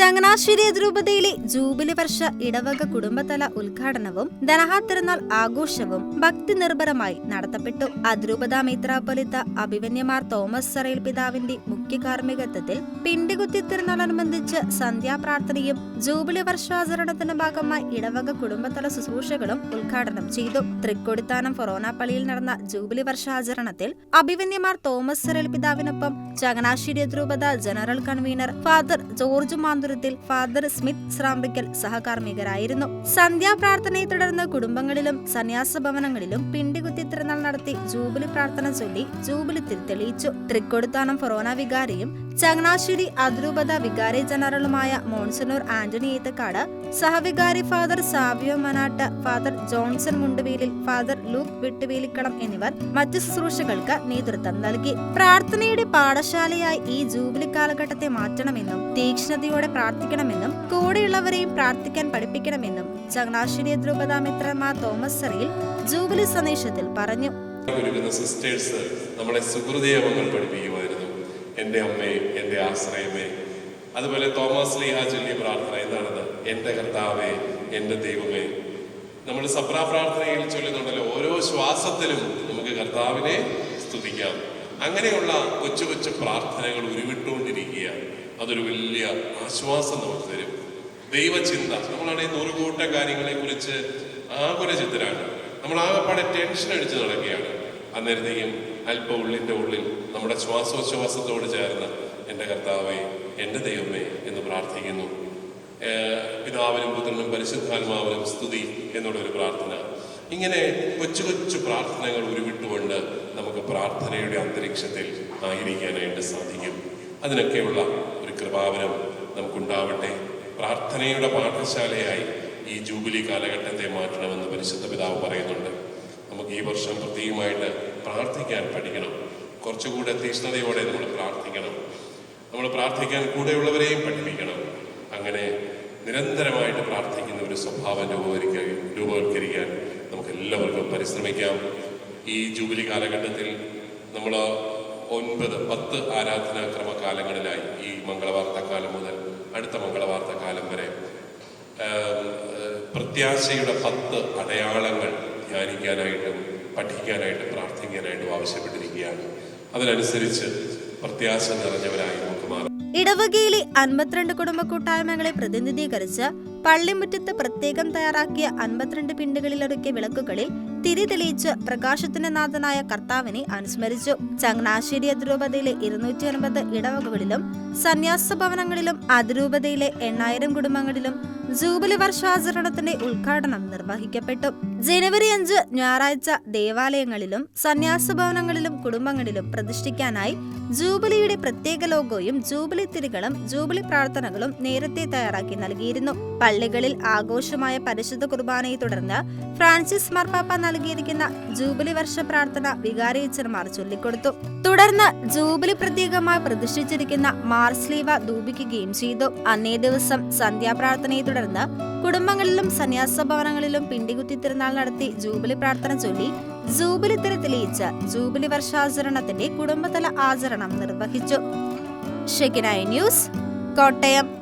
ചങ്ങനാശ്ശേരി അതിരൂപതയിലെ ജൂബിലി വർഷ ഇടവക കുടുംബതല ഉദ്ഘാടനവും ധനഹാ തിരുനാൾ ആഘോഷവും ഭക്തി നിർഭരമായി നടത്തപ്പെട്ടു. അതിരൂപത മിത്രാപൊലിത്ത അഭിമന്യമാർ തോമസ് സറയിൽ പിതാവിന്റെ മുഖ്യ കാർമ്മികത്വത്തിൽ പിണ്ടികുത്തി തിരുനാളനുബന്ധിച്ച് സന്ധ്യാപ്രാർത്ഥനയും ജൂബിലി വർഷാചരണത്തിന്റെ ഭാഗമായി ഇടവക കുടുംബതല ശുശ്രൂഷകളും ഉദ്ഘാടനം ചെയ്തു. തൃക്കൊടിത്താനം ഫൊറോന പള്ളിയിൽ നടന്ന ജൂബിലി വർഷാചരണത്തിൽ അഭിമന്യമാർ തോമസ് സറയിൽ പിതാവിനൊപ്പം ചങ്ങനാശ്ശേരി അതിരൂപത general convener father George Manthurathil father Smith Shrampickal സഹകാർമികരായിരുന്നു സന്ധ്യാപ്രാർത്ഥനയെ തുടർന്ന് കുടുംബങ്ങളിലും സന്യാസ ഭവനങ്ങളിലും പിണ്ടികുത്തി തിരുനാൾ നടത്തി ജൂബിലി പ്രാർത്ഥന ചൊല്ലി ജൂബിലി തെളിയിച്ചു. തൃക്കൊടുത്താനം ഫൊറോന വികാരിയും ചങ്ങനാശ്ശേരി അതിരൂപത വികാരി ജനറലുമായ മോൺസനൂർ Antony Ethakkad സഹവികാരി father Savio Manatt father Johnson Munduvelil father Luke Vittuvelikkalam എന്നിവർ മറ്റ് ശുശ്രൂഷകൾക്ക് നേതൃത്വം നൽകി. പ്രാർത്ഥനയുടെ പാഠശാലയായി ഈ ജൂബിലി കാലഘട്ടത്തെ മാറ്റണമെന്നും തീക്ഷ്ണതയോടെ പ്രാർത്ഥിക്കണമെന്നും കൂടെയുള്ളവരെയും പ്രാർത്ഥിക്കാൻ പഠിപ്പിക്കണമെന്നും ചങ്ങനാശ്ശേരി അതിരൂപത മിത്രന്മാർ തോമസ് സറിയിൽ ജൂബിലി സന്ദേശത്തിൽ പറഞ്ഞു. സിസ്റ്റേഴ്സ് നമ്മളെ സുഹൃദയമങ്ങൾ പഠിപ്പിക്കുമായിരുന്നു എന്റെ അമ്മേ എന്റെ ആശ്രയമേ. അതുപോലെ തോമസ് ലീഹ ചൊല്ലിയ പ്രാർത്ഥന എന്താണത് എന്റെ കർത്താവേ എന്റെ ദൈവമേ. നമ്മൾ സപ്രാ പ്രാർത്ഥനയിൽ ചൊല്ലുന്നുണ്ടല്ലോ ഓരോ ശ്വാസത്തിലും നമുക്ക് കർത്താവിനെ സ്തുതിക്കാം. അങ്ങനെയുള്ള കൊച്ചു കൊച്ചു പ്രാർത്ഥനകൾ ഉരുവിട്ടുകൊണ്ടിരിക്കുക അതൊരു വലിയ ആശ്വാസം നമുക്ക് തരും. ദൈവചിന്ത. നമ്മളാണെങ്കിൽ നൂറുകൂട്ടം കാര്യങ്ങളെ കുറിച്ച് ആകുല ചിത്തരാണ് നമ്മൾ ആകെപ്പാടെ ടെൻഷൻ അടിച്ച് നടക്കുകയാണ്. അന്നേരത്തേക്കും അല്പ ഉള്ളിന്റെ ഉള്ളിൽ നമ്മുടെ ശ്വാസോച്ഛ്വാസത്തോട് ചേർന്ന് എന്റെ കർത്താവേ എന്റെ ദൈവമേ എന്ന് പ്രാർത്ഥിക്കുന്നു. പിതാവിനും പുത്രനും പരിശുദ്ധാത്മാവിനും സ്തുതി എന്നുള്ളൊരു പ്രാർത്ഥന. ഇങ്ങനെ കൊച്ചു കൊച്ചു പ്രാർത്ഥനകൾ ഉരുവിട്ടുകൊണ്ട് നമുക്ക് പ്രാർത്ഥനയുടെ അന്തരീക്ഷത്തിൽ ആയിരിക്കാനായിട്ട് സാധിക്കും. അതിനൊക്കെയുള്ള ഒരു കൃപാവനം നമുക്കുണ്ടാവട്ടെ. പ്രാർത്ഥനയുടെ പാഠശാലയായി ഈ ജൂബിലി കാലഘട്ടത്തെ മാറ്റണമെന്ന് പരിശുദ്ധ പിതാവ് പറയുന്നുണ്ട്. നമുക്ക് ഈ വർഷം പ്രത്യേകമായിട്ട് പ്രാർത്ഥിക്കാൻ പഠിക്കണം. കുറച്ചുകൂടെ തീഷ്ണതയോടെ നമ്മൾ പ്രാർത്ഥിക്കണം. നമ്മൾ പ്രാർത്ഥിക്കാൻ കൂടെയുള്ളവരെയും പഠിപ്പിക്കണം. അങ്ങനെ നിരന്തരമായിട്ട് പ്രാർത്ഥിക്കുന്ന ഒരു സ്വഭാവം രൂപവരിക്കാൻ രൂപവത്കരിക്കാൻ നമുക്ക് എല്ലാവർക്കും പരിശ്രമിക്കാം. ഈ ജൂബിലി കാലഘട്ടത്തിൽ നമ്മൾ ഒൻപത് പത്ത് ആരാധനാ ക്രമകാലങ്ങളിലായി ഈ മംഗളവാർത്തക്കാലം മുതൽ അടുത്ത മംഗളവാർത്തക്കാലം വരെ പ്രത്യാശയുടെ പത്ത് അടയാളങ്ങൾ ധ്യാനിക്കാനായിട്ടും പഠിക്കാനായിട്ടും പ്രാർത്ഥിക്കാനായിട്ടും ആവശ്യപ്പെട്ടിരിക്കുകയാണ്. അതിനനുസരിച്ച് പ്രത്യാശ നിറഞ്ഞവരായി നമുക്ക് മാറും. ഇടവകയിലെ അൻപത്തിരണ്ട് കുടുംബ കൂട്ടായ്മകളെ പ്രതിനിധീകരിച്ച് പള്ളിമുറ്റത്ത് പ്രത്യേകം തയ്യാറാക്കിയ അൻപത്തിരണ്ട് പിണ്ടുകളിലൊരുക്കിയ വിളക്കുകളിൽ തിരി തെളിയിച്ച് പ്രകാശത്തിന്റെ നാഥനായ കർത്താവിനെ അനുസ്മരിച്ചു. ചങ്ങനാശ്ശേരി അതിരൂപതയിലെ ഇരുന്നൂറ്റി അൻപത് ഇടവകകളിലും സന്യാസ ഭവനങ്ങളിലും അതിരൂപതയിലെ എണ്ണായിരം കുടുംബങ്ങളിലും ജൂബിലി വർഷാചരണത്തിന്റെ ഉദ്ഘാടനം നിർവഹിക്കപ്പെട്ടു. ജനുവരി അഞ്ച് ഞായറാഴ്ച ദേവാലയങ്ങളിലും സന്യാസ ഭവനങ്ങളിലും കുടുംബങ്ങളിലും പ്രതിഷ്ഠിക്കാനായി ജൂബിലിയുടെ പ്രത്യേക ലോഗോയും ജൂബിലി തിരികളും ജൂബിലി പ്രാർത്ഥനകളും നേരത്തെ തയ്യാറാക്കി നൽകിയിരുന്നു. പള്ളികളിൽ ആഘോഷമായ പരിശുദ്ധ കുർബാനയെ തുടർന്ന് ഫ്രാൻസിസ് മാർപ്പാപ്പ നൽകിയിരിക്കുന്ന ജൂബിലി വർഷ പ്രാർത്ഥന വികാരിയച്ചന്മാർ ചൊല്ലിക്കൊടുത്തു. തുടർന്ന് ജൂബിലി പ്രത്യേകമായി പ്രതിഷ്ഠിച്ചിരിക്കുന്ന മാർസ്ലീവ ധൂപിക്കുകയും ചെയ്തു. അന്നേ ദിവസം സന്ധ്യാപ്രാർത്ഥനയെ തുടർന്ന് കുടുംബങ്ങളിലും സന്യാസ ഭവനങ്ങളിലും പിണ്ടികുത്തി തിരുനാൾ നടത്തി ജൂബിലി പ്രാർത്ഥന ചൊല്ലി ജൂബിലി തിര തെളിയിച്ച് ജൂബിലി വർഷാചരണത്തിന്റെ കുടുംബതല ആചരണം നിർവഹിച്ചു. ന്യൂസ് കോട്ടയം.